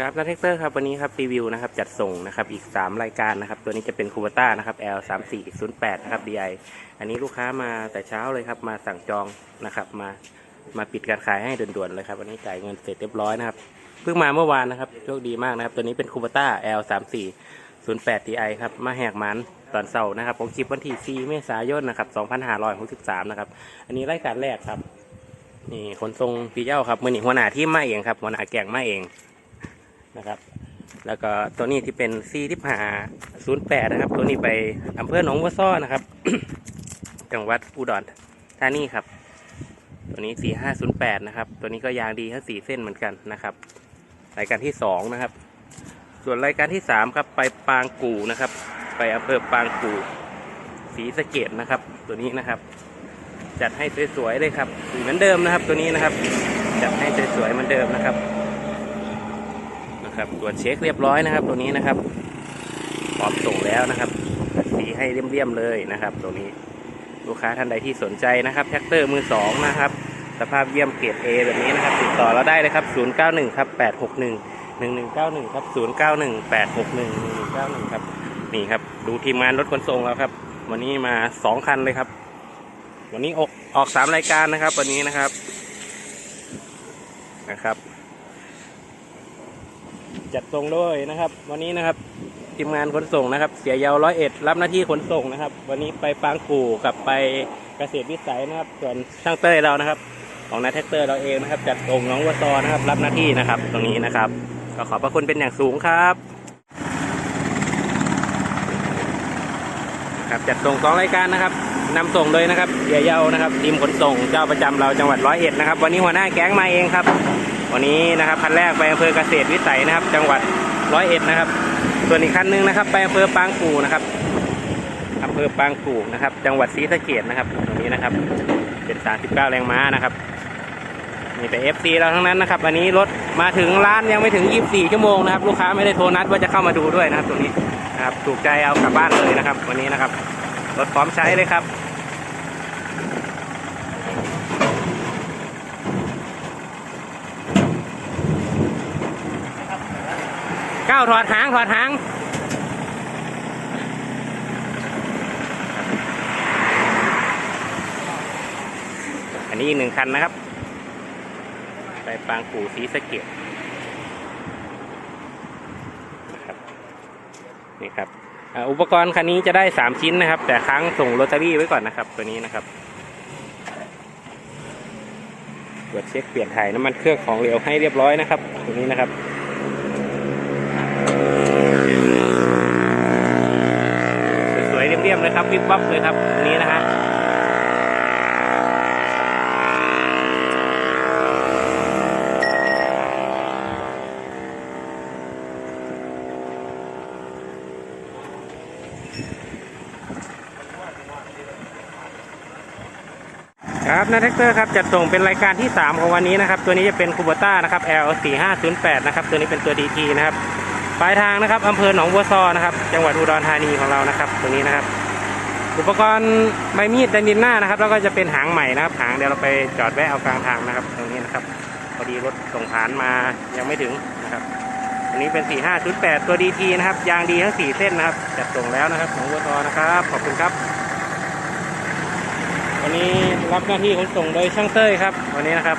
ครับนัทเทคเตอร์ครับวันนี้ครับรีวิวนะครับจัดส่งนะครับอีก 3 รายการนะครับตัวนี้จะเป็นคูเบต้านะครับ L 3 4 0 8นะครับ DI อันนี้ลูกค้ามาแต่เช้าเลยครับมาสั่งจองนะครับมามาปิดการขายให้ด่วนๆเลยครับวันนี้จ่ายเงินเสร็จเรียบร้อยนะครับเพิ่งมาเมื่อวานนะครับโชคดีมากนะครับตัวนี้เป็นคูเบต้า L 3 4 0 8 DI ครับมาแหกมันตอนเสาร์นะครับผมคลิปวันที่4เมษายนนะครับ2563นะครับอันนี้รายการแรกครับนี่คนทรงพี่เจ้าครับมือหนีหัวหน้าที่มาเองครับหัวหน้าแก่งมาเอง นะครับ แล้วก็ตัวนี้ที่เป็นซีที่ผ่าศูนย์แปดนะครับ ตัวนี้ไปอำเภอหนองวัวซ้อนะครับ จังหวัดอุดรธานีครับ ตัวนี้สี่ห้าศูนย์แปดนะครับ ตัวนี้ก็ยางดีทั้งสี่เส้นเหมือนกันนะครับรายการที่สองนะครับ ส่วนรายการที่สามครับ ไปปางกู่นะครับ ไปอำเภอปางกูสีสะเกดนะครับ ตัวนี้นะครับ จัดให้สวยๆเลยครับเหมือนเดิมนะครับ ตัวนี้นะครับจัดให้สวยๆเหมือนเดิมนะครับ นะครับตรวจเช็คเรียบร้อยนะครับ ตัวนี้นะครับพร้อมส่งแล้วนะครับสีให้เรียมๆเลยนะครับ ตัวนี้ลูกค้าท่านใดที่สนใจนะครับแท็กเตอร์มือสองนะครับสภาพเยี่ยมเกรด A แบบนี้นะครับ ติดต่อเราได้เลยครับ 091 ครับ 861 1191 ครับ 091 861 1191 ครับ นี่ครับ ดูทีมงานรถขนส่งเราครับ วันนี้มา 2 คันเลยครับ วันนี้ออกออกสามรายการนะครับ วันนี้นะครับนะครับ จัดส่งด้วยนะครับ วันนี้นะครับทีมงานขนส่งนะครับ เสียยาวร้อยเอ็ดรับหน้าที่ขนส่งนะครับ วันนี้ไปปางกู่กับไปเกษตรวิสัยนะครับ ส่วนช่างเต้ยเรานะครับ ของนาแท็กเตอร์เราเองนะครับ จัดส่งน้องวัวตอนะครับ รับหน้าที่นะครับ ตรงนี้นะครับ ก็ขอบพระคุณเป็นอย่างสูงครับครับจัดส่งสองรายการนะครับนำส่งเลยนะครับเสียเยานะครับ ทีมขนส่งเจ้าประจำเราจังหวัดร้อยเอ็ดนะครับ วันนี้หัวหน้าแก๊งมาเองครับ วันนี้นะครับคันแรกไปอำเภอเกษตรวิสัยนะครับ จังหวัดร้อยเอ็ดนะครับ ส่วนอีกคันหนึงนะครับไปอำเภอปางกู่นะครับอำเภอปางกู่นะครับ จังหวัดศรีสะเกดนะครับตรงนี้นะครับเป็น39 แรงม้านะครับมีแต่ FC เราทั้งนั้นนะครับวันนี้รถมาถึงร้านยังไม่ถึง 24 ชั่วโมงนะครับ ลูกค้าไม่ได้โทรนัดว่าจะเข้ามาดูด้วยนะครับตรงนี้นะครับถูกใจเอากลับบ้านเลยนะครับ วันนี้นะครับรถพร้อมใช้เลยครับ ก้าวถอดหางถอดหางอันนี้อีกหนึ่งคันนะครับไปปางกูสีสะเก็ดนะครับนี่ครับอุปกรณ์คันนี้จะได้ 3 ชิ้นนะครับ แต่ค้างส่งโรตารี่ไว้ก่อนนะครับ ตัวนี้นะครับตรวจเช็คเปลี่ยนถ่ายน้ำมันเครื่องของเหลวให้เรียบร้อยนะครับ ตัวนี้นะครับ สวยๆ เรียบๆเลยครับวิบวับเลยครับอันนี้นะฮะครับนาแท็กเตอร์ครับจัดส่งเป็นรายการที่ 3 ของวันนี้นะครับ ตัวนี้จะเป็นคูโบต้านะครับ L 4 5 0 8 นะครับ ตัวนี้เป็นตัว DT นะครับ ปลายทางนะครับอำเภอหนองบัวซอนะครับ จังหวัดอุดรธานีของเรานะครับตรงนี้นะครับ อุปกรณ์ใบมีดดันดินหน้านะครับ แล้วก็จะเป็นหางใหม่นะครับ หางเดี๋ยวเราไปจอดแวะเอากลางทางนะครับ ตรงนี้นะครับ พอดีรถส่งผ่านมายังไม่ถึงนะครับ อันนี้เป็น 4 5 0 8 ตัวดีทีนะครับ ยางดีทั้ง 4 เส้นนะครับ จัดส่งแล้วนะครับหนองบัวซอนะครับ ขอบคุณครับ วันนี้รับหน้าที่ขนส่งโดยช่างเต้ยครับ วันนี้นะครับ